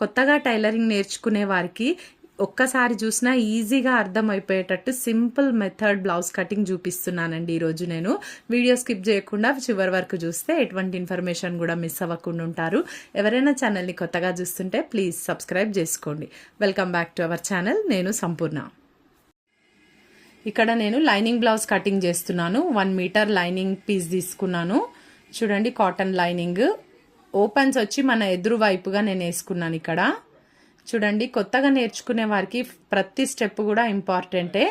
కొత్తగా టైలరింగ్ నేర్చుకునే వారికి ఒక్కసారి చూసినా ఈజీగా అర్థమైపోయేటట్టు సింపుల్ మెథడ్ బ్లౌజ్ కటింగ్ చూపిస్తున్నానండి ఈరోజు నేను. వీడియో స్కిప్ చేయకుండా చివరి వరకు చూస్తే ఎటువంటి ఇన్ఫర్మేషన్ కూడా మిస్ అవ్వకుండా ఉంటారు. ఎవరైనా ఛానల్ని కొత్తగా చూస్తుంటే ప్లీజ్ సబ్స్క్రైబ్ చేసుకోండి. Welcome back to our channel. నేను సంపూర్ణ. ఇక్కడ నేను లైనింగ్ బ్లౌజ్ కటింగ్ చేస్తున్నాను. వన్ మీటర్ లైనింగ్ పీస్ తీసుకున్నాను. చూడండి కాటన్ లైనింగ్. ఓపెన్స్ వచ్చి మన ఎదురు వైపుగా నేను వేసుకున్నాను ఇక్కడ. చూడండి కొత్తగా నేర్చుకునే వారికి ప్రతి స్టెప్ కూడా ఇంపార్టెంటే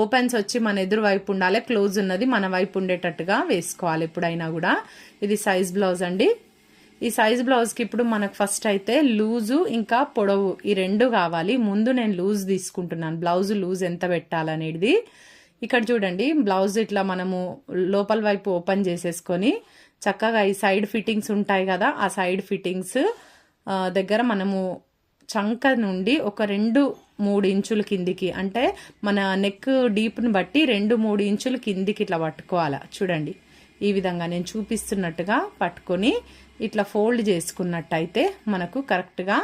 ఓపెన్స్ వచ్చి మన ఎదురు వైపు ఉండాలి క్లోజ్ ఉన్నది మన వైపు ఉండేటట్టుగా వేసుకోవాలి ఎప్పుడైనా కూడా. ఇది సైజ్ బ్లౌజ్ అండి. ఈ సైజ్ బ్లౌజ్కి ఇప్పుడు మనకు ఫస్ట్ అయితే లూజు ఇంకా పొడవు ఈ రెండు కావాలి. ముందు నేను లూజ్ తీసుకుంటున్నాను. బ్లౌజ్ లూజ్ ఎంత పెట్టాలనేది. ఇక్కడ చూడండి బ్లౌజ్ ఇట్లా మనము లోపల వైపు ఓపెన్ చేసేసుకొని చక్కగా ఈ సైడ్ ఫిట్టింగ్స్ ఉంటాయి కదా ఆ సైడ్ ఫిట్టింగ్స్ దగ్గర మనము చంక నుండి ఒక రెండు మూడు ఇంచుల కిందికి అంటే మన నెక్ డీప్ని బట్టి రెండు మూడు ఇంచుల కిందికి ఇట్లా పట్టుకోవాలి. చూడండి ఈ విధంగా నేను చూపిస్తున్నట్టుగా పట్టుకొని ఇట్లా ఫోల్డ్ చేసుకున్నట్టయితే మనకు కరెక్ట్గా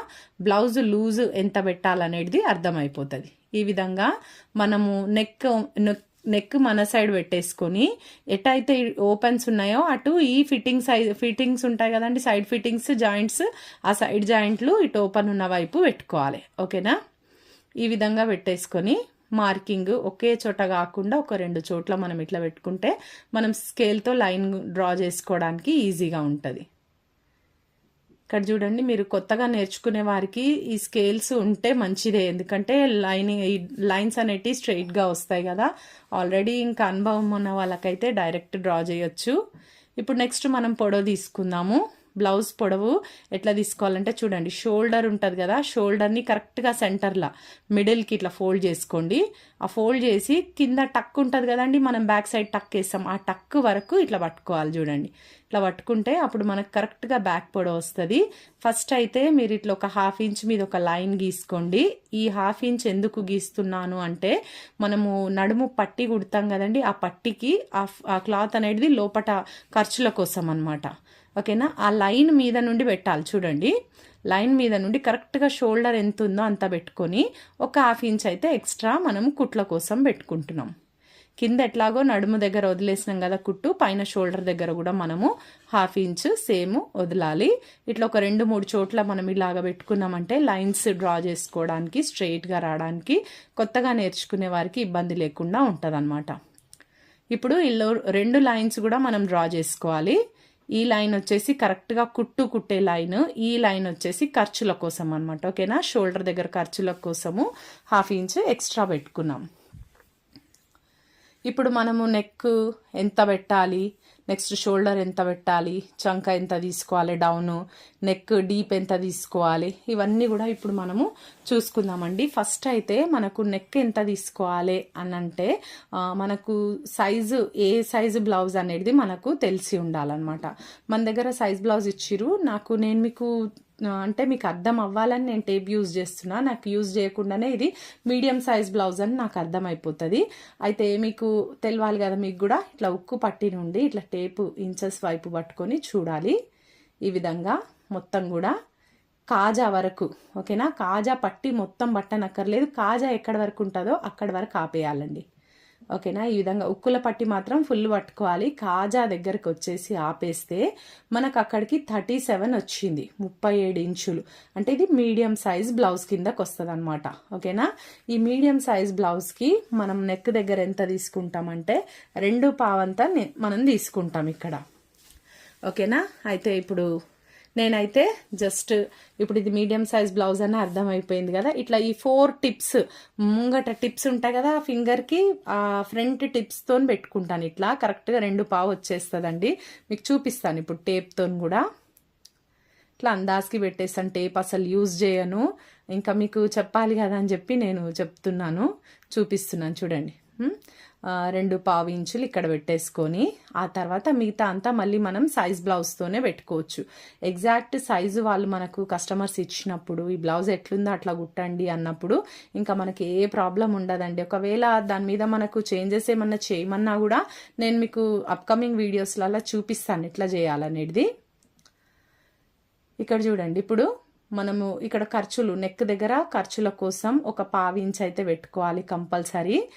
బ్లౌజ్ లూజ్ ఎంత పెట్టాలనేది అర్థమైపోతుంది. ఈ విధంగా మనము నెక్ నెక్ నెక్ మన సైడ్ పెట్టేసుకొని ఎటైతే ఓపెన్స్ ఉన్నాయో అటు ఈ ఫిట్టింగ్ సైజ్ ఫిట్టింగ్స్ ఉంటాయి కదండి సైడ్ ఫిట్టింగ్స్ జాయింట్స్ ఆ సైడ్ జాయింట్లు ఇటు ఓపెన్ ఉన్న వైపు పెట్టుకోవాలి. ఓకేనా? ఈ విధంగా పెట్టేసుకొని మార్కింగ్ ఒకే చోట కాకుండా ఒక రెండు చోట్ల మనం ఇట్లా పెట్టుకుంటే మనం స్కేల్తో లైన్ డ్రా చేసుకోవడానికి ఈజీగా ఉంటుంది. ఇక్కడ చూడండి మీరు కొత్తగా నేర్చుకునే వారికి ఈ స్కేల్స్ ఉంటే మంచిదే. ఎందుకంటే లైనింగ్ ఈ లైన్స్ అనేటివి స్ట్రైట్గా వస్తాయి కదా. ఆల్రెడీ ఇంకా అనుభవం ఉన్న వాళ్ళకైతే డైరెక్ట్ డ్రా చేయొచ్చు. ఇప్పుడు నెక్స్ట్ మనం పొడవు తీసుకుందాము. బ్లౌజ్ పొడవు ఎట్లా తీసుకోవాలంటే చూడండి షోల్డర్ ఉంటుంది కదా షోల్డర్ని కరెక్ట్గా సెంటర్లో మిడిల్కి ఇట్లా ఫోల్డ్ చేసుకోండి. ఆ ఫోల్డ్ చేసి కింద టక్ ఉంటుంది కదండి మనం బ్యాక్ సైడ్ టక్ వేస్తాం. ఆ టక్ వరకు ఇట్లా పట్టుకోవాలి చూడండి. ఇట్లా పట్టుకుంటే అప్పుడు మనకు కరెక్ట్గా బ్యాక్ పొడవు వస్తుంది. ఫస్ట్ అయితే మీరు ఇట్లా ఒక హాఫ్ ఇంచ్ మీద ఒక లైన్ గీసుకోండి. ఈ హాఫ్ ఇంచ్ ఎందుకు గీస్తున్నాను అంటే మనము నడుము పట్టి కుడతాం కదండి ఆ పట్టికి ఆ క్లాత్ అనేది లోపట ఖర్చుల కోసం అనమాట ఓకేనా? ఆ లైన్ మీద నుండి పెట్టాలి. చూడండి. లైన్ మీద నుండి కరెక్ట్గా షోల్డర్ ఎంత ఉందో అంత పెట్టుకొని ఒక హాఫ్ ఇంచ్ అయితే ఎక్స్ట్రా మనం కుట్ల కోసం పెట్టుకుంటున్నాం. కింద ఎట్లాగో నడుము దగ్గర వదిలేసినాం కదా కుట్టు పైన షోల్డర్ దగ్గర కూడా మనము హాఫ్ ఇంచ్ సేమ్ వదలాలి. ఇట్లా ఒక రెండు మూడు చోట్ల మనం ఇలాగ పెట్టుకున్నామంటే లైన్స్ డ్రా చేసుకోవడానికి స్ట్రెయిట్గా రావడానికి కొత్తగా నేర్చుకునే వారికి ఇబ్బంది లేకుండా ఉంటుంది ఇప్పుడు ఇల్లు రెండు లైన్స్ కూడా మనం డ్రా చేసుకోవాలి. ఈ లైన్ వచ్చేసి కరెక్ట్గా కుట్టు కుట్టే లైన్. ఈ లైన్ వచ్చేసి ఖర్చుల కోసం అనమాట ఓకేనా? షోల్డర్ దగ్గర ఖర్చుల కోసము హాఫ్ ఇంచ్ ఎక్స్ట్రా పెట్టుకున్నాం. ఇప్పుడు మనము నెక్ ఎంత పెట్టాలి? నెక్స్ట్ షోల్డర్ ఎంత పెట్టాలి చంక ఎంత తీసుకోవాలి డౌను నెక్ డీప్ ఎంత తీసుకోవాలి ఇవన్నీ కూడా ఇప్పుడు మనము చూసుకుందామండి. ఫస్ట్ అయితే మనకు నెక్ ఎంత తీసుకోవాలి అని అంటే మనకు సైజు ఏ సైజు బ్లౌజ్ అనేది మనకు తెలిసి ఉండాలన్నమాట. మన దగ్గర సైజ్ బ్లౌజ్ ఇచ్చిరు నాకు నేను మీకు అంటే మీకు అర్థం అవ్వాలని నేను టేప్ యూజ్ చేస్తున్నా. నాకు యూజ్ చేయకుండానే ఇది మీడియం సైజ్ బ్లౌజ్ అని నాకు అర్థమైపోతుంది. అయితే మీకు తెలియాలి కదా మీకు కూడా ఇట్లా ఉక్కు పట్టి నుండి ఇట్లా టేపు ఇంచెస్ వైపు పట్టుకొని చూడాలి. ఈ విధంగా మొత్తం కూడా కాజా వరకు ఓకేనా? కాజా పట్టి మొత్తం పట్టనక్కర్లేదు. కాజా ఎక్కడి వరకు ఉంటుందో అక్కడి వరకు ఆపేయాలండి. ఓకేనా? ఈ విధంగా ఉక్కుల పట్టి మాత్రం ఫుల్ పట్టుకోవాలి. కాజా దగ్గరకు వచ్చేసి ఆపేస్తే మనకు అక్కడికి థర్టీ సెవెన్ వచ్చింది. ముప్పై ఏడు ఇంచులు. అంటే ఇది మీడియం సైజ్ బ్లౌజ్ కిందకు వస్తుంది అనమాట ఓకేనా? ఈ మీడియం సైజ్ బ్లౌజ్కి మనం నెక్ దగ్గర ఎంత తీసుకుంటామంటే రెండు పావంతా మనం తీసుకుంటాం ఇక్కడ. ఓకేనా? అయితే ఇప్పుడు నేనైతే జస్ట్ ఇప్పుడు ఇది మీడియం సైజ్ బ్లౌజ్ అని అర్థమైపోయింది కదా. ఇట్లా ఈ ఫోర్ టిప్స్ ముంగట టిప్స్ ఉంటాయి కదా ఫింగర్కి ఆ ఫ్రంట్ టిప్స్తో పెట్టుకుంటాను ఇట్లా. కరెక్ట్గా రెండు పావు వచ్చేస్తుందండి. మీకు చూపిస్తాను ఇప్పుడు టేప్తో కూడా. ఇట్లా అందాజ్కి పెట్టేస్తాను టేప్ అసలు యూజ్ చేయను. ఇంకా మీకు చెప్పాలి కదా అని చెప్పి నేను చెప్తున్నాను. చూపిస్తున్నాను చూడండి. రెండు పావు ఇంచులు ఇక్కడ పెట్టేసుకొని ఆ తర్వాత మిగతా అంతా మళ్ళీ మనం సైజ్ బ్లౌజ్తోనే పెట్టుకోవచ్చు. ఎగ్జాక్ట్ సైజు వాళ్ళు మనకు కస్టమర్స్ ఇచ్చినప్పుడు ఈ బ్లౌజ్ ఎట్లుందో అట్లా కుట్టండి అన్నప్పుడు ఇంకా మనకి ఏ ప్రాబ్లం ఉండదండి. ఒకవేళ దాని మీద మనకు చేంజెస్ ఏమన్నా చేయమన్నా కూడా నేను మీకు అప్కమింగ్ వీడియోస్లలో చూపిస్తాను. ఎట్లా చేయాలనేది. ఇక్కడ చూడండి ఇప్పుడు మనము ఇక్కడ ఖర్చులు నెక్ దగ్గర ఖర్చుల కోసం ఒక పావు ఇంచ్ అయితే పెట్టుకోవాలి కంపల్సరీ.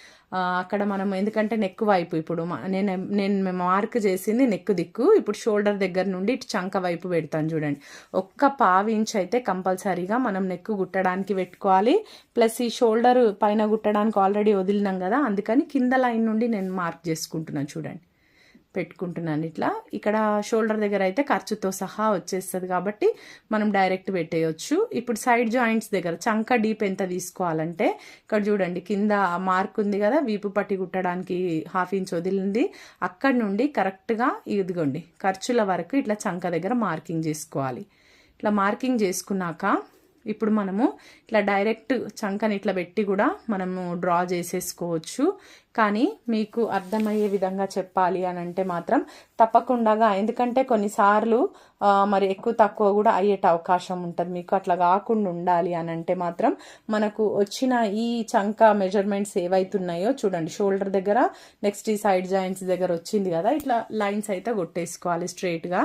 అక్కడ మనం ఎందుకంటే నెక్ వైపు ఇప్పుడు మ- నేను నేను మార్క్ చేసింది నెక్ దిక్కు. ఇప్పుడు షోల్డర్ దగ్గర నుండి ఇటు చంక వైపు పెడతాను చూడండి. ఒక్క పావు ఇంచ్ అయితే కంపల్సరీగా మనం నెక్ గుట్టడానికి పెట్టుకోవాలి. ప్లస్ ఈ షోల్డర్ పైన గుట్టడానికి ఆల్రెడీ వదిలినాం కదా అందుకని కింద లైన్ నుండి నేను మార్క్ చేసుకుంటున్నాను చూడండి. పెట్టుకుంటున్నాను ఇట్లా. ఇక్కడ షోల్డర్ దగ్గర అయితే ఖర్చుతో సహా వచ్చేస్తుంది కాబట్టి మనం డైరెక్ట్ పెట్టేయచ్చు. ఇప్పుడు సైడ్ జాయింట్స్ దగ్గర చంక డీప్ ఎంత తీసుకోవాలంటే ఇక్కడ చూడండి కింద మార్క్ ఉంది కదా వీపు పట్టి కుట్టడానికి హాఫ్ ఇంచ్ వదిలింది. అక్కడ నుండి కరెక్ట్గా ఇదిగోండి ఖర్చుల వరకు ఇట్లా చంక దగ్గర మార్కింగ్ చేసుకోవాలి. ఇట్లా మార్కింగ్ చేసుకున్నాక ఇప్పుడు మనము ఇట్లా డైరెక్ట్ చంకని ఇట్లా పెట్టి కూడా మనము డ్రా చేసేసుకోవచ్చు. కానీ మీకు అర్థమయ్యే విధంగా చెప్పాలి అని అంటే మాత్రం తప్పకుండా ఎందుకంటే కొన్నిసార్లు మరి ఎక్కువ తక్కువ కూడా అయ్యేట అవకాశం ఉంటుంది. మీకు అట్లా కాకుండా ఉండాలి అని అంటే మాత్రం మనకు వచ్చిన ఈ చంక మెజర్మెంట్స్ ఏవైతున్నాయో చూడండి. షోల్డర్ దగ్గర నెక్స్ట్ ఈ సైడ్ జాయింట్స్ దగ్గర వచ్చింది కదా. ఇట్లా లైన్స్ అయితే కొట్టేసుకోవాలి స్ట్రైట్గా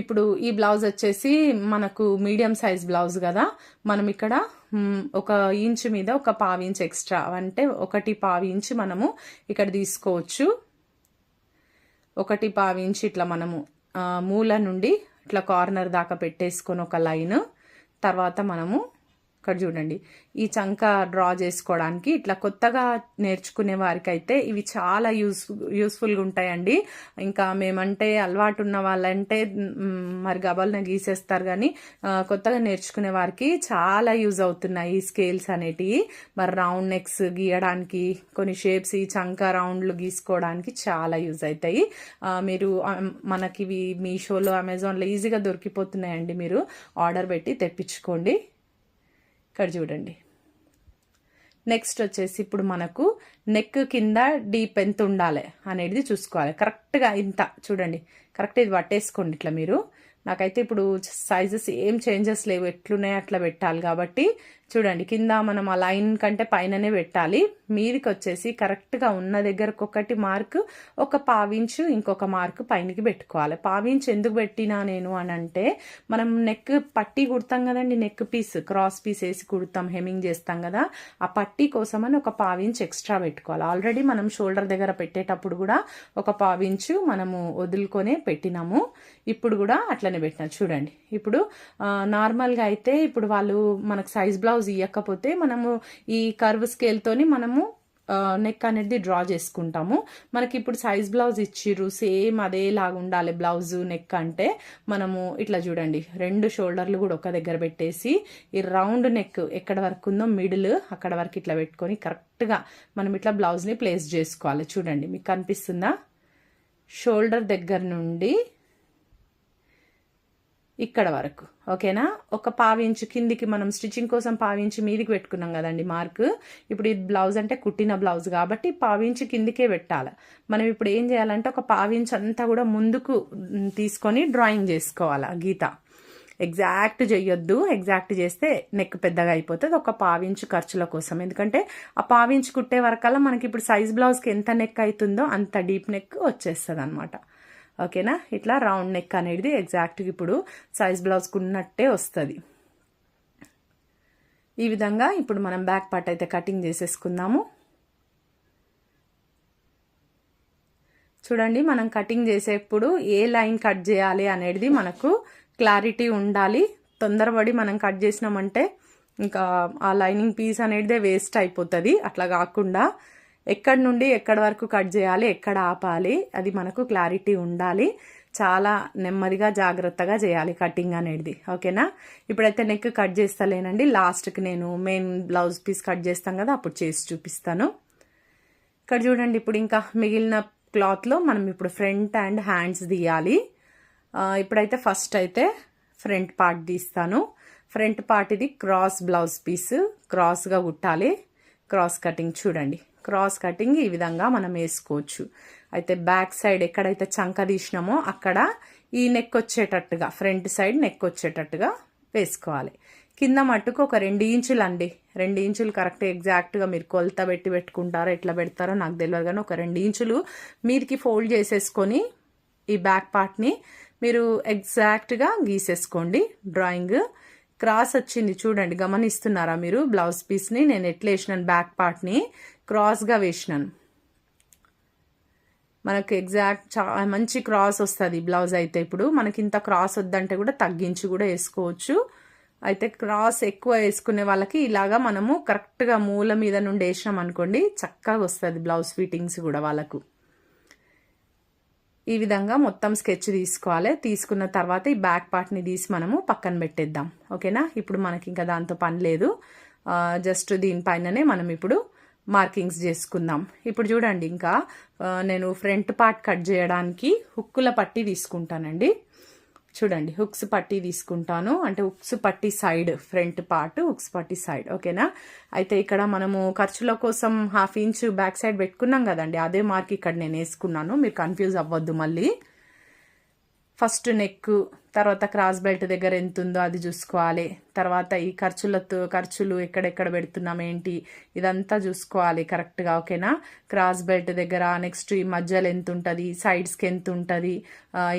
ఇప్పుడు ఈ బ్లౌజ్ వచ్చేసి మనకు మీడియం సైజ్ బ్లౌజ్ కదా. మనం ఇక్కడ ఒక ఇంచ్ మీద ఒక పావు ఇంచ్ ఎక్స్ట్రా అంటే ఒకటి పావు ఇంచ్ మనము ఇక్కడ తీసుకోవచ్చు. ఒకటి పావు ఇంచ్ ఇట్లా మనము మూల నుండి ఇట్లా కార్నర్ దాకా పెట్టేసుకొని ఒక లైన్. తర్వాత మనము ఇక్కడ చూడండి. ఈ చంక డ్రా చేసుకోవడానికి ఇట్లా కొత్తగా నేర్చుకునే వారికి అయితే ఇవి చాలా యూస్ యూస్ఫుల్గా ఉంటాయండి. ఇంకా మేమంటే అలవాటు ఉన్న వాళ్ళంటే మరి గబల్ని గీసేస్తారు కానీ కొత్తగా నేర్చుకునే వారికి చాలా యూజ్ అవుతున్నాయి ఈ స్కేల్స్ అనేటివి. మరి రౌండ్ నెక్స్ గీయడానికి కొన్ని షేప్స్ ఈ చంక రౌండ్లు గీసుకోవడానికి చాలా యూజ్ అవుతాయి. మీరు మనకి ఇవి మీషోలో అమెజాన్లో ఈజీగా దొరికిపోతున్నాయండి మీరు. ఆర్డర్ పెట్టి తెప్పించుకోండి. ఇక్కడ చూడండి. నెక్స్ట్ వచ్చేసి ఇప్పుడు మనకు నెక్ కింద డీప్ ఎంత ఉండాలి అనేది చూసుకోవాలి. కరెక్ట్గా ఇంత చూడండి. కరెక్ట్ ఇది పట్టేసుకోండి ఇట్లా మీరు. నాకైతే ఇప్పుడు సైజెస్ ఏం చేంజెస్ లేవు. ఎట్లున్నాయో అట్లా పెట్టాలి కాబట్టి చూడండి కింద మనం ఆ లైన్ కంటే పైననే పెట్టాలి. మీదికి వచ్చేసి కరెక్ట్గా ఉన్న దగ్గరకు ఒకటి మార్క్ ఒక పావించు ఇంకొక మార్క్ పైనకి పెట్టుకోవాలి. పావించు ఎందుకు పెట్టినా నేను అని అంటే మనం నెక్ పట్టి కుడతాం కదండి నెక్ పీస్ క్రాస్ పీస్ వేసి కుడతాం హెమింగ్ చేస్తాం కదా ఆ పట్టి కోసమని ఒక పావించు ఎక్స్ట్రా పెట్టుకోవాలి. ఆల్రెడీ మనం షోల్డర్ దగ్గర పెట్టేటప్పుడు కూడా ఒక పావించు మనము వదులుకొనే పెట్టినాము. ఇప్పుడు కూడా అట్లనే పెట్టినా. చూడండి ఇప్పుడు నార్మల్గా అయితే ఇప్పుడు వాళ్ళు మనకు సైజ్ బ్లౌజ్ ఇవ్వకపోతే మనము ఈ కర్వ్ స్కేల్తోని మనము నెక్ అనేది డ్రా చేసుకుంటాము. మనకి ఇప్పుడు సైజ్ బ్లౌజ్ ఇచ్చిర్రు సేమ్ అదేలాగా ఉండాలి బ్లౌజ్ నెక్ అంటే. మనము ఇట్లా చూడండి రెండు షోల్డర్లు కూడా ఒక దగ్గర పెట్టేసి ఈ రౌండ్ నెక్ ఎక్కడ వరకు ఉందో మిడిల్ అక్కడ వరకు ఇట్లా పెట్టుకొని కరెక్ట్గా మనం ఇట్లా బ్లౌజ్ని ప్లేస్ చేసుకోవాలి. చూడండి మీకు కనిపిస్తుందా? షోల్డర్ దగ్గర నుండి ఇక్కడ వరకు. ఓకేనా? ఒక పావించు కిందికి మనం స్టిచ్చింగ్ కోసం పావించి మీదికి పెట్టుకున్నాం కదండి మార్క్. ఇప్పుడు ఇది బ్లౌజ్ అంటే కుట్టిన బ్లౌజ్ కాబట్టి పావించి కిందికే పెట్టాలి. మనం ఇప్పుడు ఏం చేయాలంటే ఒక పావించి అంతా కూడా ముందుకు తీసుకొని డ్రాయింగ్ చేసుకోవాలి గీత. ఎగ్జాక్ట్ చేయొద్దు ఎగ్జాక్ట్ చేస్తే నెక్ పెద్దగా అయిపోతుంది. ఒక పావించు ఖర్చుల కోసం. ఎందుకంటే ఆ పావించు కుట్టే వరకల్లా మనకి ఇప్పుడు సైజ్ బ్లౌజ్కి ఎంత నెక్ అవుతుందో అంత డీప్ నెక్ వచ్చేస్తుంది అనమాట ఓకేనా? ఇట్లా రౌండ్ నెక్ అనేది ఎగ్జాక్ట్గా ఇప్పుడు సైజ్ బ్లౌజ్కి ఉన్నట్టే వస్తుంది. ఈ విధంగా ఇప్పుడు మనం బ్యాక్ పార్ట్ అయితే కటింగ్ చేసేసుకుందాము. చూడండి మనం కటింగ్ చేసేప్పుడు ఏ లైన్ కట్ చేయాలి అనేది మనకు క్లారిటీ ఉండాలి. తొందరపడి మనం కట్ చేసినామంటే ఇంకా ఆ లైనింగ్ పీస్ అనేది వేస్ట్ అయిపోతుంది. అట్లా కాకుండా ఎక్కడి నుండి ఎక్కడి వరకు కట్ చేయాలి ఎక్కడ ఆపాలి అది మనకు క్లారిటీ ఉండాలి. చాలా నెమ్మదిగా జాగ్రత్తగా చేయాలి కటింగ్ అనేది. ఓకేనా? ఇప్పుడైతే నెక్ కట్ చేస్తలేనండి. లాస్ట్కి నేను మెయిన్ బ్లౌజ్ పీస్ కట్ చేస్తాం కదా అప్పుడు చేసి చూపిస్తాను. ఇక్కడ చూడండి ఇప్పుడు ఇంకా మిగిలిన క్లాత్లో మనం ఇప్పుడు ఫ్రంట్ అండ్ హ్యాండ్స్ తీయాలి. ఇప్పుడైతే ఫస్ట్ అయితే ఫ్రంట్ పార్ట్ తీస్తాను. ఫ్రంట్ పార్ట్ ఇది క్రాస్ బ్లౌజ్ పీస్ క్రాస్గా కుట్టాలి. క్రాస్ కటింగ్ చూడండి. క్రాస్ కటింగ్ ఈ విధంగా మనం వేసుకోవచ్చు. అయితే బ్యాక్ సైడ్ ఎక్కడైతే చంక తీసినామో అక్కడ ఈ నెక్ వచ్చేటట్టుగా ఫ్రంట్ సైడ్ నెక్ వచ్చేటట్టుగా వేసుకోవాలి. కింద మట్టుకు ఒక రెండు ఇంచులు అండి రెండు ఇంచులు కరెక్ట్ ఎగ్జాక్ట్గా మీరు కొలత పెట్టి పెట్టుకుంటారో ఎట్లా పెడతారో నాకు తెలియదు కానీ ఒక రెండు ఇంచులు మీరికి ఫోల్డ్ చేసేసుకొని ఈ బ్యాక్ పార్ట్ని మీరు ఎగ్జాక్ట్గా గీసేసుకోండి. డ్రాయింగ్ క్రాస్ వచ్చింది చూడండి గమనిస్తున్నారా మీరు? బ్లౌజ్ పీస్ని నేను ఎట్లా వేసినాను బ్యాక్ పార్ట్ని క్రాస్గా వేసినాను. మనకు ఎగ్జాక్ట్ చా మంచి క్రాస్ వస్తుంది బ్లౌజ్ అయితే ఇప్పుడు. మనకి ఇంత క్రాస్ వద్దంటే కూడా తగ్గించి కూడా వేసుకోవచ్చు. అయితే క్రాస్ ఎక్కువ వేసుకునే వాళ్ళకి ఇలాగా మనము కరెక్ట్గా మూల మీద నుండి వేసినాం అనుకోండి చక్కగా వస్తుంది బ్లౌజ్ ఫిట్టింగ్స్ కూడా వాళ్ళకు. ఈ విధంగా మొత్తం స్కెచ్ తీసుకోవాలి. తీసుకున్న తర్వాత ఈ బ్యాక్ పార్ట్ని తీసి మనము పక్కన పెట్టేద్దాం. ఓకేనా? ఇప్పుడు మనకి ఇంకా దాంతో పని లేదు. జస్ట్ దీనిపైననే మనం ఇప్పుడు మార్కింగ్స్ చేసుకుందాం. ఇప్పుడు చూడండి ఇంకా నేను ఫ్రంట్ పార్ట్ కట్ చేయడానికి హుక్కుల పట్టి తీసుకుంటానండి. చూడండి హుక్స్ పట్టి తీసుకుంటాను. అంటే హుక్స్ పట్టి సైడ్ ఫ్రంట్ పార్ట్ హుక్స్ పట్టి సైడ్. ఓకేనా? అయితే ఇక్కడ మనము ఖర్చుల కోసం హాఫ్ ఇంచ్ బ్యాక్ సైడ్ పెట్టుకున్నాం కదండి. అదే మార్క్ ఇక్కడ నేను వేసుకున్నాను. మీరు కన్ఫ్యూజ్ అవ్వద్దు మళ్ళీ. ఫస్ట్ నెక్ తర్వాత క్రాస్ బెల్ట్ దగ్గర ఎంత ఉందో అది చూసుకోవాలి. తర్వాత ఈ ఖర్చులతో ఖర్చులు ఎక్కడెక్కడ పెడుతున్నాం ఏంటి ఇదంతా చూసుకోవాలి కరెక్ట్గా ఓకేనా? క్రాస్ బెల్ట్ దగ్గర నెక్స్ట్ ఈ మధ్యలో ఎంత ఉంటుంది సైడ్స్కి ఎంత ఉంటుంది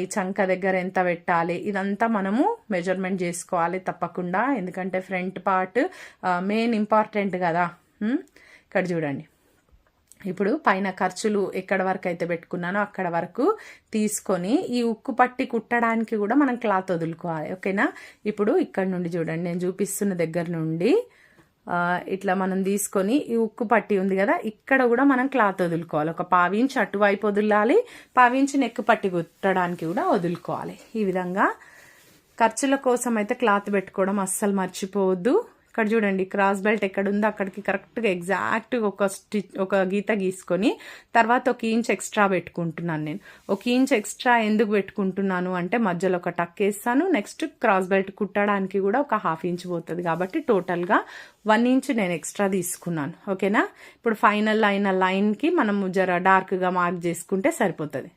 ఈ చంక దగ్గర ఎంత పెట్టాలి ఇదంతా మనము మెజర్మెంట్ చేసుకోవాలి తప్పకుండా. ఎందుకంటే ఫ్రంట్ పార్ట్ మెయిన్ ఇంపార్టెంట్ కదా. ఇక్కడ చూడండి. ఇప్పుడు పైన ఖర్చులు ఎక్కడ వరకు అయితే పెట్టుకున్నానో అక్కడ వరకు తీసుకొని ఈ ఉక్కు పట్టి కుట్టడానికి కూడా మనం క్లాత్ వదులుకోవాలి. ఓకేనా? ఇప్పుడు ఇక్కడ నుండి చూడండి. నేను చూపిస్తున్న దగ్గర నుండి ఇట్లా మనం తీసుకొని ఈ ఉక్కు పట్టి ఉంది కదా ఇక్కడ కూడా మనం క్లాత్ వదులుకోవాలి. ఒక పావించి అటువైపు వదులాలి పావించి నెక్కు పట్టి కుట్టడానికి కూడా వదులుకోవాలి. ఈ విధంగా ఖర్చుల కోసం అయితే క్లాత్ పెట్టుకోవడం అస్సలు మర్చిపోవద్దు. ఇక్కడ చూడండి క్రాస్ బెల్ట్ ఎక్కడ ఉందో అక్కడికి కరెక్ట్గా ఎగ్జాక్ట్గా ఒక స్టిచ్ ఒక గీత గీసుకొని తర్వాత ఒక ఇంచ్ ఎక్స్ట్రా పెట్టుకుంటున్నాను నేను. ఒక ఇంచ్ ఎక్స్ట్రా ఎందుకు పెట్టుకుంటున్నాను అంటే మధ్యలో ఒక టక్ వేస్తాను నెక్స్ట్ క్రాస్ బెల్ట్ కుట్టడానికి కూడా ఒక హాఫ్ ఇంచ్ పోతుంది కాబట్టి టోటల్గా వన్ ఇంచ్ నేను ఎక్స్ట్రా తీసుకున్నాను. ఓకేనా ఇప్పుడు ఫైనల్ అయిన లైన్కి మనం జర డార్క్గా మార్క్ చేసుకుంటే సరిపోతుంది.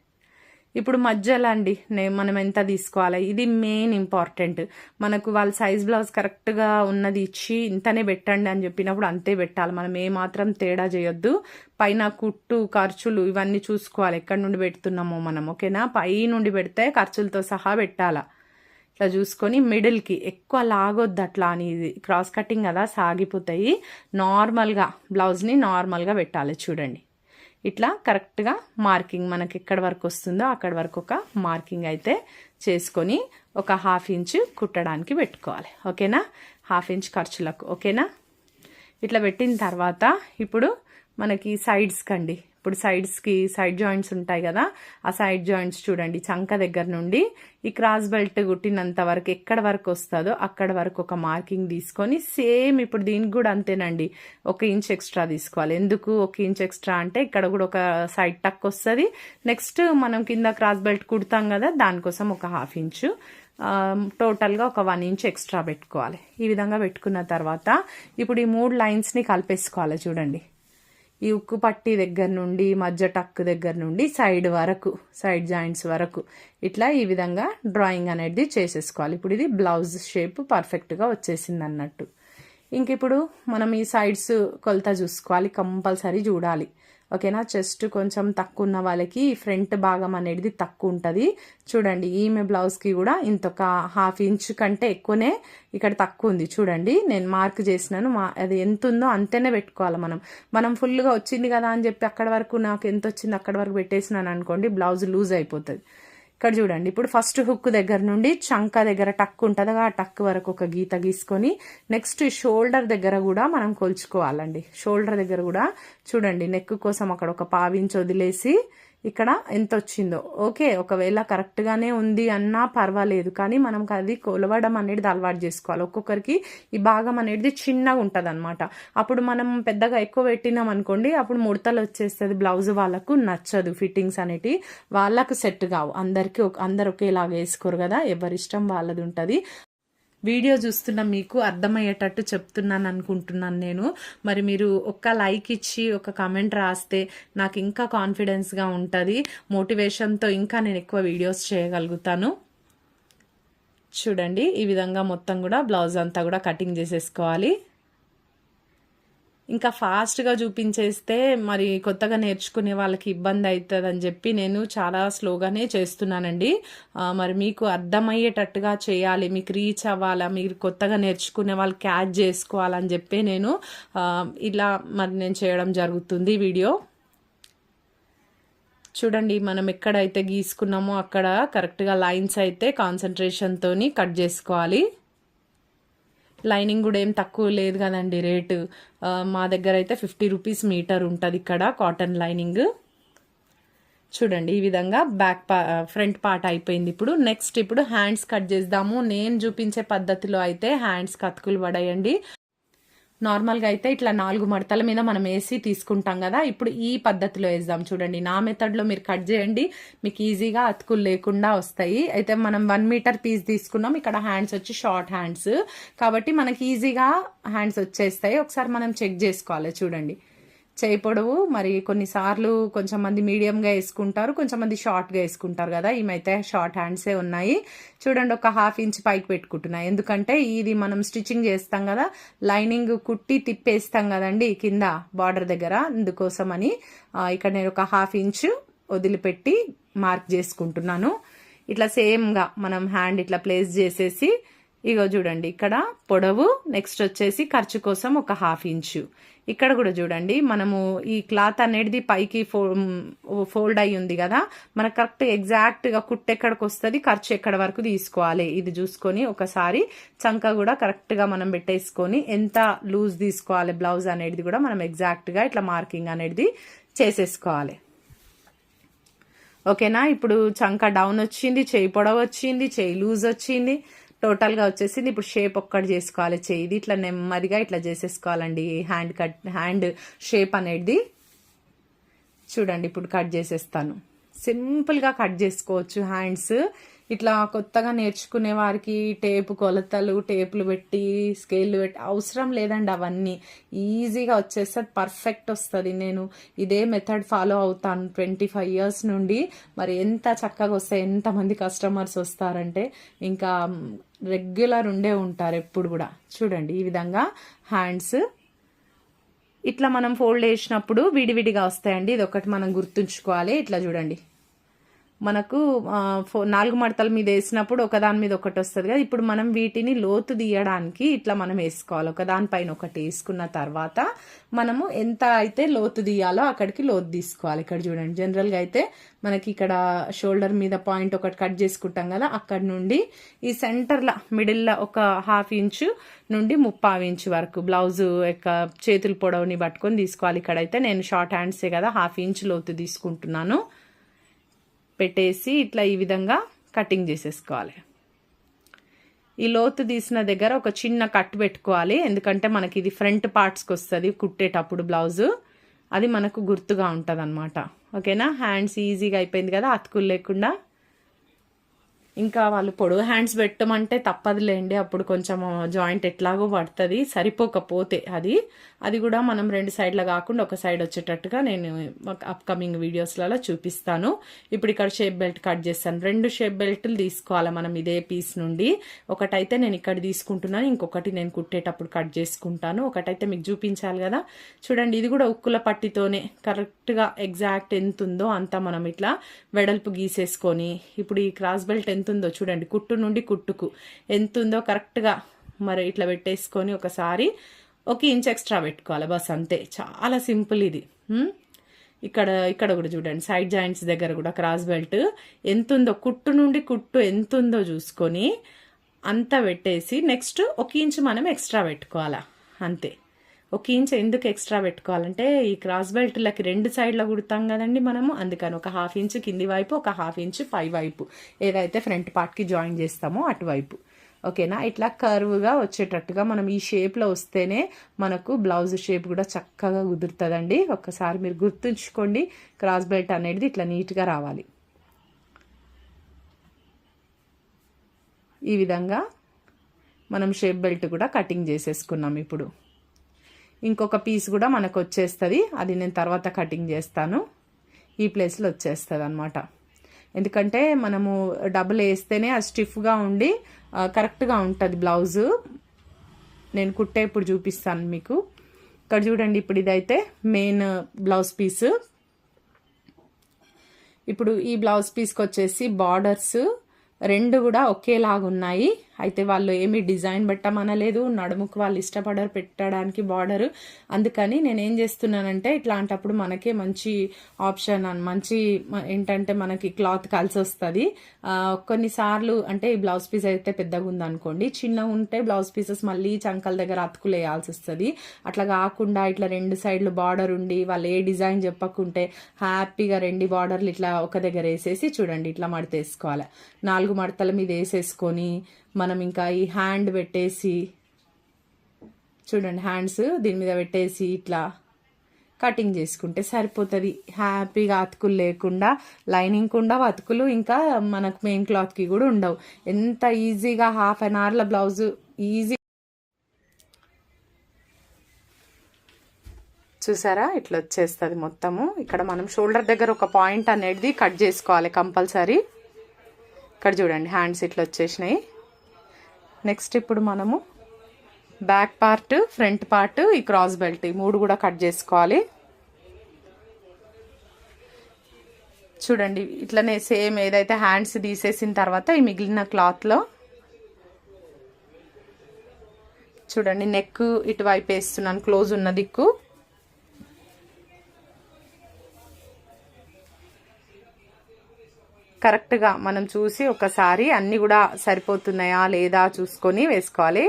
ఇప్పుడు మధ్యలో అండి మనం ఎంత తీసుకోవాలి? ఇది మెయిన్ ఇంపార్టెంట్ మనకు వాళ్ళ సైజ్ బ్లౌజ్ కరెక్ట్గా ఉన్నది ఇచ్చి ఇంతనే పెట్టండి అని చెప్పినప్పుడు అంతే పెట్టాలి. మనం ఏమాత్రం తేడా చేయొద్దు. పైన కుట్టు ఖర్చులు ఇవన్నీ చూసుకోవాలి. ఎక్కడి నుండి పెడుతున్నామో మనం ఓకేనా? పై నుండి పెడితే ఖర్చులతో సహా పెట్టాలా? ఇట్లా చూసుకొని మిడిల్కి ఎక్కువ లాగొద్దు అట్లా అని. ఇది క్రాస్ కటింగ్ కదా సాగిపోతాయి. నార్మల్గా బ్లౌజ్ని నార్మల్గా పెట్టాలి. చూడండి. ఇట్లా కరెక్ట్గా మార్కింగ్ మనకి ఎక్కడి వరకు వస్తుందో అక్కడి వరకు ఒక మార్కింగ్ అయితే చేసుకొని ఒక హాఫ్ ఇంచ్ కుట్టడానికి పెట్టుకోవాలి. ఓకేనా? హాఫ్ ఇంచ్ ఖర్చులకు. ఓకేనా? ఇట్లా పెట్టిన తర్వాత ఇప్పుడు మనకి సైడ్స్ కండి. ఇప్పుడు సైడ్స్కి సైడ్ జాయింట్స్ ఉంటాయి కదా ఆ సైడ్ జాయింట్స్ చూడండి చంక దగ్గర నుండి ఈ క్రాస్ బెల్ట్ కుట్టినంత వరకు ఎక్కడ వరకు వస్తుందో అక్కడ వరకు ఒక మార్కింగ్ తీసుకొని సేమ్ ఇప్పుడు దీనికి కూడా అంతేనండి. ఒక ఇంచ్ ఎక్స్ట్రా తీసుకోవాలి. ఎందుకు ఒక ఇంచ్ ఎక్స్ట్రా అంటే ఇక్కడ కూడా ఒక సైడ్ టక్ వస్తుంది. నెక్స్ట్ మనం కింద క్రాస్ బెల్ట్ కుడతాం కదా దానికోసం ఒక హాఫ్ ఇంచు టోటల్గా ఒక వన్ ఇంచ్ ఎక్స్ట్రా పెట్టుకోవాలి. ఈ విధంగా పెట్టుకున్న తర్వాత ఇప్పుడు ఈ మూడు లైన్స్ని కలిపేసుకోవాలి చూడండి. ఈ ఉక్కు పట్టి దగ్గర నుండి మధ్య టక్ దగ్గర నుండి సైడ్ వరకు సైడ్ జాయింట్స్ వరకు ఇట్లా ఈ విధంగా డ్రాయింగ్ అనేది చేసేసుకోవాలి. ఇప్పుడు ఇది బ్లౌజ్ షేప్ పర్ఫెక్ట్గా వచ్చేసింది అన్నట్టు. ఇంక ఇప్పుడు మనం ఈ సైడ్స్ కొలత చూసుకోవాలి కంపల్సరీ చూడాలి. ఓకేనా? చెస్ట్ కొంచెం తక్కువ ఉన్న వాళ్ళకి ఫ్రంట్ భాగం అనేది తక్కువ ఉంటుంది చూడండి ఈమె బ్లౌజ్కి కూడా ఇంత ఒక హాఫ్ ఇంచ్ కంటే ఎక్కువనే ఇక్కడ తక్కువ ఉంది చూడండి నేను మార్క్ చేసినాను. మా అది ఎంత ఉందో అంతేనే పెట్టుకోవాలి మనం. మనం ఫుల్గా వచ్చింది కదా అని చెప్పి అక్కడ వరకు నాకు ఎంత వచ్చింది అక్కడ వరకు పెట్టేసినాను అనుకోండి బ్లౌజ్ లూజ్ అయిపోతుంది. ఇక్కడ చూడండి. ఇప్పుడు ఫస్ట్ హుక్ దగ్గర నుండి చంక దగ్గర టక్ ఉంటుంది ఆ టక్ వరకు ఒక గీత గీసుకొని నెక్స్ట్ షోల్డర్ దగ్గర కూడా మనం కొలుచుకోవాలండి. షోల్డర్ దగ్గర కూడా చూడండి నెక్ కోసం అక్కడ ఒక పావించి వదిలేసి ఇక్కడ ఎంత వచ్చిందో ఓకే ఒకవేళ కరెక్ట్గానే ఉంది అన్నా పర్వాలేదు కానీ మనం అది కొలవడం అనేది అలవాటు చేసుకోవాలి. ఒక్కొక్కరికి ఈ భాగం అనేది చిన్నగా ఉంటుంది అనమాట అప్పుడు మనం పెద్దగా ఎక్కువ పెట్టినాం అనుకోండి అప్పుడు ముడతలు వచ్చేస్తుంది. బ్లౌజ్ వాళ్ళకు నచ్చదు ఫిట్టింగ్స్ అనేటి వాళ్ళకు సెట్ కావు. అందరికీ అందరు ఒకేలాగా వేసుకోరు కదా ఎవరిష్టం వాళ్ళది ఉంటుంది. వీడియో చూస్తున్న మీకు అర్థమయ్యేటట్టు చెప్తున్నాను అనుకుంటున్నాను నేను. మరి మీరు ఒక్క లైక్ ఇచ్చి ఒక కమెంట్ రాస్తే నాకు ఇంకా కాన్ఫిడెన్స్గా ఉంటుంది. మోటివేషన్తో ఇంకా నేను ఎక్కువ వీడియోస్ చేయగలుగుతాను. చూడండి ఈ విధంగా మొత్తం కూడా బ్లౌజ్ అంతా కూడా కటింగ్ చేసేసుకోవాలి. ఇంకా ఫాస్ట్గా చూపించేస్తే మరి కొత్తగా నేర్చుకునే వాళ్ళకి ఇబ్బంది అవుతుంది అని చెప్పి నేను చాలా స్లోగానే చేస్తున్నానండి. మరి మీకు అర్థమయ్యేటట్టుగా చేయాలి మీకు రీచ్ అవ్వాలా మీరు కొత్తగా నేర్చుకునే వాళ్ళు క్యాచ్ చేసుకోవాలని చెప్పి నేను ఇలా మరి నేను చేయడం జరుగుతుంది వీడియో. చూడండి మనం ఎక్కడైతే గీసుకున్నామో అక్కడ కరెక్ట్గా లైన్స్ అయితే కాన్సన్ట్రేషన్తోని కట్ చేసుకోవాలి. లైనింగ్ కూడా ఏం తక్కువ లేదు కదండి రేటు. మా దగ్గర అయితే ఫిఫ్టీ రూపీస్ మీటర్ ఉంటుంది ఇక్కడ కాటన్ లైనింగ్. చూడండి ఈ విధంగా బ్యాక్ పా ఫ్రంట్ పార్ట్ అయిపోయింది ఇప్పుడు. నెక్స్ట్ ఇప్పుడు హ్యాండ్స్ కట్ చేద్దాము. నేను చూపించే పద్ధతిలో అయితే హ్యాండ్స్ కతుకులు పడేయండి. నార్మల్గా అయితే ఇట్లా నాలుగు మడతల మీద మనం వేసి తీసుకుంటాం కదా. ఇప్పుడు ఈ పద్ధతిలో వేద్దాం చూడండి. నా మెథడ్లో మీరు కట్ చేయండి. మీకు ఈజీగా అతుకులు లేకుండా వస్తాయి. అయితే మనం వన్ మీటర్ పీస్ తీసుకున్నాం. ఇక్కడ హ్యాండ్స్ వచ్చి షార్ట్ హ్యాండ్స్ కాబట్టి మనకి ఈజీగా హ్యాండ్స్ వచ్చేస్తాయి. ఒకసారి మనం చెక్ చేసుకోవాలి చూడండి. చేయి పొడవు మరి కొన్నిసార్లు కొంచెం మంది మీడియంగా వేసుకుంటారు కొంచెం మంది షార్ట్గా వేసుకుంటారు కదా. ఈమైతే షార్ట్ హ్యాండ్సే ఉన్నాయి. చూడండి ఒక హాఫ్ ఇంచ్ పైకి పెట్టుకుంటున్నా. ఎందుకంటే ఇది మనం స్టిచ్చింగ్ చేస్తాం కదా లైనింగ్ కుట్టి తిప్పేస్తాం కదండి కింద బార్డర్ దగ్గర. ఇందుకోసం అని ఇక్కడ నేను ఒక హాఫ్ ఇంచ్ వదిలిపెట్టి మార్క్ చేసుకుంటున్నాను. ఇట్లా సేమ్గా మనం హ్యాండ్ ఇట్లా ప్లేస్ చేసేసి ఇగో చూడండి ఇక్కడ పొడవు నెక్స్ట్ వచ్చేసి ఖర్చు కోసం ఒక హాఫ్ ఇంచు ఇక్కడ కూడా చూడండి మనము ఈ క్లాత్ అనేది పైకి ఫో ఫోల్డ్ అయి ఉంది కదా మనకు కరెక్ట్ ఎగ్జాక్ట్గా కుట్టు ఎక్కడికి వస్తుంది ఖర్చు ఎక్కడ వరకు తీసుకోవాలి. ఇది చూసుకొని ఒకసారి చంక కూడా కరెక్ట్గా మనం పెట్టేసుకొని ఎంత లూజ్ తీసుకోవాలి బ్లౌజ్ అనేది కూడా మనం ఎగ్జాక్ట్గా ఇట్లా మార్కింగ్ అనేది చేసేసుకోవాలి. ఓకేనా ఇప్పుడు చంక డౌన్ వచ్చింది చేయి పొడవు వచ్చింది చేయి లూజ్ వచ్చింది. టోటల్గా వచ్చేసింది. ఇప్పుడు షేప్ ఒక్కటి చేసుకోవాలి. చేయిది ఇట్లా నెమ్మదిగా ఇట్లా చేసేసుకోవాలండి. హ్యాండ్ కట్ హ్యాండ్ షేప్ అనేది. చూడండి ఇప్పుడు కట్ చేసేస్తాను. సింపుల్గా కట్ చేసుకోవచ్చు హ్యాండ్స్. ఇట్లా కొత్తగా నేర్చుకునే వారికి టేపు కొలతలు టేపులు పెట్టి స్కేల్ పెట్టి అవసరం లేదండి అవన్నీ. ఈజీగా వచ్చేస్తుంది పర్ఫెక్ట్ వస్తుంది. నేను ఇదే మెథడ్ ఫాలో అవుతాను ట్వంటీ ఫైవ్ ఇయర్స్ నుండి. మరి ఎంత చక్కగా వస్తే ఎంతమంది కస్టమర్స్ వస్తారంటే ఇంకా రెగ్యులర్ ఉండే ఉంటారు ఎప్పుడు కూడా. చూడండి ఈ విధంగా హ్యాండ్స్ ఇట్లా మనం ఫోల్డ్ చేసినప్పుడు విడివిడిగా వస్తాయండి. ఇది ఒకటి మనం గుర్తుంచుకోవాలి. ఇట్లా చూడండి. మనకు ఫో- నాలుగు మడతల మీద వేసినప్పుడు ఒకదాని మీద ఒకటి వస్తుంది కదా. ఇప్పుడు మనం వీటిని లోతు తీయడానికి ఇట్లా మనం వేసుకోవాలి. ఒకదానిపైన ఒకటి వేసుకున్న తర్వాత మనము ఎంత అయితే లోతు తీయాలో అక్కడికి లోతు తీసుకోవాలి. ఇక్కడ చూడండి జనరల్గా అయితే మనకి ఇక్కడ షోల్డర్ మీద పాయింట్ ఒకటి కట్ చేసుకుంటాం కదా. అక్కడ నుండి ఈ సెంటర్లో మిడిల్లో ఒక హాఫ్ ఇంచు నుండి ముప్పావు ఇంచు వరకు బ్లౌజ్ యొక్క చేతుల పొడవుని పట్టుకొని తీసుకోవాలి. ఇక్కడైతే నేను షార్ట్ హ్యాండ్సే కదా హాఫ్ ఇంచ్ లోతు తీసుకుంటున్నాను. పెట్టేసి ఇట్లా ఈ విధంగా కటింగ్ చేసేసుకోవాలి. ఈ లోతు తీసిన దగ్గర ఒక చిన్న కట్ పెట్టుకోవాలి. ఎందుకంటే మనకి ఇది ఫ్రంట్ పార్ట్స్కి వస్తుంది కుట్టేటప్పుడు బ్లౌజు. అది మనకు గుర్తుగా ఉంటుంది అనమాట ఓకేనా? హ్యాండ్స్ ఈజీగా అయిపోయింది కదా అతుకులు లేకుండా. ఇంకా వాళ్ళు పొడవు హ్యాండ్స్ పెట్టమంటే తప్పదులేండి. అప్పుడు కొంచెం జాయింట్ ఎట్లాగో పడుతుంది సరిపోకపోతే అది. అది కూడా మనం రెండు సైడ్ల కాకుండా ఒక సైడ్ వచ్చేటట్టుగా నేను అప్కమింగ్ వీడియోస్లలో చూపిస్తాను. ఇప్పుడు ఇక్కడ షేప్ బెల్ట్ కట్ చేస్తాను. రెండు షేప్ బెల్ట్లు తీసుకోవాలి మనం ఇదే పీస్ నుండి. ఒకటైతే నేను ఇక్కడ తీసుకుంటున్నాను ఇంకొకటి నేను కుట్టేటప్పుడు కట్ చేసుకుంటాను. ఒకటైతే మీకు చూపించాలి కదా. చూడండి ఇది కూడా ఉక్కుల పట్టితోనే కరెక్ట్గా ఎగ్జాక్ట్ ఎంత ఉందో అంతా మనం ఇట్లా వెడల్పు గీసేసుకొని ఇప్పుడు ఈ క్రాస్ బెల్ట్ ఎంత ఉందో చూడండి కుట్టు నుండి కుట్టుకు. ఎంత ఉందో కరెక్ట్గా మరి ఇట్లా పెట్టేసుకొని ఒకసారి ఒక ఇంచ్ ఎక్స్ట్రా పెట్టుకోవాలి బస్ అంతే. చాలా సింపుల్ ఇది. ఇక్కడ ఇక్కడ కూడా చూడండి సైడ్ జాయింట్స్ దగ్గర కూడా క్రాస్ బెల్ట్. ఎంత ఉందో కుట్టు నుండి కుట్టు ఎంత ఉందో చూసుకొని అంతా పెట్టేసి నెక్స్ట్ ఒక ఇంచ్ మనం ఎక్స్ట్రా పెట్టుకోవాలా. అంతే. ఒక ఇంచ్ ఎందుకు ఎక్స్ట్రా పెట్టుకోవాలంటే ఈ క్రాస్ బెల్ట్లకి రెండు సైడ్లో కుడతాం కదండి మనము. అందుకని ఒక హాఫ్ ఇంచ్ కింది వైపు ఒక హాఫ్ ఇంచ్ పై వైపు. ఏదైతే ఫ్రంట్ పార్ట్కి జాయిన్ చేస్తామో అటువైపు. ఓకేనా ఇట్లా కర్వ్గా వచ్చేటట్టుగా మనం ఈ షేప్లో వస్తేనే మనకు బ్లౌజ్ షేప్ కూడా చక్కగా కుదురుతుందండి. ఒక్కసారి మీరు గుర్తుంచుకోండి క్రాస్ బెల్ట్ అనేది ఇట్లా నీట్గా రావాలి. ఈ విధంగా మనం షేప్ బెల్ట్ కూడా కటింగ్ చేసేసుకున్నాం ఇప్పుడు. ఇంకొక పీస్ కూడా మనకు వచ్చేస్తుంది. అది నేను తర్వాత కటింగ్ చేస్తాను. ఈ ప్లేస్లో వచ్చేస్తుంది అనమాట ఎందుకంటే మనము డబుల్ వేస్తేనే అది స్టిఫ్గా ఉండి కరెక్ట్గా ఉంటుంది బ్లౌజు నేను కుట్టే ఇప్పుడు చూపిస్తాను మీకు. ఇక్కడ చూడండి ఇప్పుడు ఇదైతే మెయిన్ బ్లౌజ్ పీస్ ఇప్పుడు ఈ బ్లౌజ్ పీస్కి వచ్చేసి బార్డర్స్ రెండు కూడా ఒకేలాగా ఉన్నాయి అయితే వాళ్ళు ఏమి డిజైన్ పెట్టమనలేదు నడుముకు వాళ్ళు ఇష్టపడరు పెట్టడానికి బార్డర్. అందుకని నేను ఏం చేస్తున్నానంటే ఇట్లాంటప్పుడు మనకే మంచి ఆప్షన్ అని మంచి ఏంటంటే మనకి క్లాత్ కలిసి వస్తుంది కొన్నిసార్లు అంటే ఈ బ్లౌజ్ పీస్ అయితే పెద్దగా ఉందనుకోండి చిన్న ఉంటే బ్లౌజ్ పీసెస్ మళ్ళీ చంకల దగ్గర అతుకులు వేయాల్సి వస్తుంది అట్లా కాకుండా ఇట్లా రెండు సైడ్లు బార్డర్ ఉండి వాళ్ళు ఏ డిజైన్ చెప్పకుంటే హ్యాపీగా రెండు బార్డర్లు ఇట్లా ఒక దగ్గర వేసేసి చూడండి ఇట్లా మడత వేసుకోవాలి. నాలుగు మడతల మీద వేసేసుకొని మనం ఇంకా ఈ హ్యాండ్ పెట్టేసి చూడండి హ్యాండ్స్ దీని మీద పెట్టేసి ఇట్లా కటింగ్ చేసుకుంటే సరిపోతుంది. హ్యాపీగా అతుకులు లేకుండా లైనింగ్ ఉండవు అతుకులు ఇంకా మనకు మెయిన్ క్లాత్కి కూడా ఉండవు. ఎంత ఈజీగా హాఫ్ అన్ అవర్ల బ్లౌజ్ ఈజీ చూసారా? ఇట్లా వచ్చేస్తుంది మొత్తము. ఇక్కడ మనం షోల్డర్ దగ్గర ఒక పాయింట్ అనేది కట్ చేసుకోవాలి కంపల్సరీ. ఇక్కడ చూడండి హ్యాండ్స్ ఇట్లా వచ్చేసినాయి. నెక్స్ట్ ఇప్పుడు మనము బ్యాక్ పార్ట్ ఫ్రంట్ పార్ట్ ఈ క్రాస్ బెల్ట్ ఈ మూడు కూడా కట్ చేసుకోవాలి. చూడండి ఇట్లనే సేమ్ ఏదైతే హ్యాండ్స్ తీసేసిన తర్వాత ఈ మిగిలిన క్లాత్లో చూడండి నెక్ ఇటువైపు వేస్తున్నాను క్లోజ్ ఉన్న దిక్కు. కరెక్ట్గా మనం చూసి ఒకసారి అన్నీ కూడా సరిపోతున్నాయా లేదా చూసుకొని వేసుకోవాలి.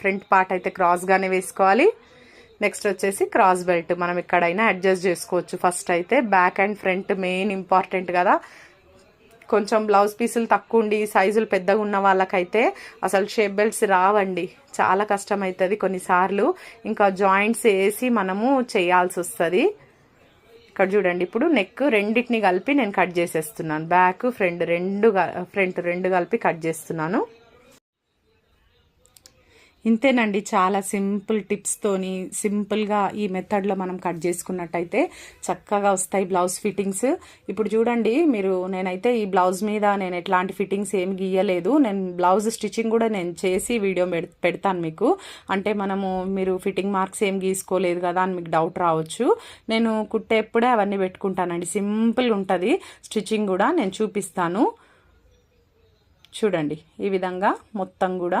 ఫ్రంట్ పార్ట్ అయితే క్రాస్గానే వేసుకోవాలి. నెక్స్ట్ వచ్చేసి క్రాస్ బెల్ట్ మనం ఎక్కడైనా అడ్జస్ట్ చేసుకోవచ్చు. ఫస్ట్ అయితే back and front main important కదా. కొంచెం బ్లౌజ్ పీసులు తక్కువ ఉండి సైజులు పెద్దగా ఉన్న వాళ్ళకైతే అసలు షేప్ బెల్ట్స్ రావండి. చాలా కష్టం అవుతుంది కొన్నిసార్లు. ఇంకా జాయింట్స్ వేసి మనము చేయాల్సి వస్తుంది. ఇక్కడ చూడండి ఇప్పుడు నెక్ రెండింటిని కలిపి నేను కట్ చేసేస్తున్నాను. బ్యాక్ ఫ్రంట్ రెండు ఫ్రంట్ రెండు కలిపి కట్ చేస్తున్నాను. ఇంతేనండి చాలా సింపుల్ టిప్స్తోని సింపుల్గా ఈ మెథడ్లో మనం కట్ చేసుకున్నట్టయితే చక్కగా వస్తాయి బ్లౌజ్ ఫిట్టింగ్స్. ఇప్పుడు చూడండి మీరు నేనైతే ఈ బ్లౌజ్ మీద నేను ఎట్లాంటి ఫిట్టింగ్స్ ఏమి గీయలేదు. నేను బ్లౌజ్ స్టిచ్చింగ్ కూడా నేను చేసి వీడియో పెడతాను మీకు. అంటే మనము మీరు ఫిట్టింగ్ మార్క్స్ ఏం గీసుకోలేదు కదా అని మీకు డౌట్ రావచ్చు. నేను కుట్టేప్పుడే అవన్నీ పెట్టుకుంటానండి సింపుల్ ఉంటుంది. స్టిచ్చింగ్ కూడా నేను చూపిస్తాను. చూడండి ఈ విధంగా మొత్తం కూడా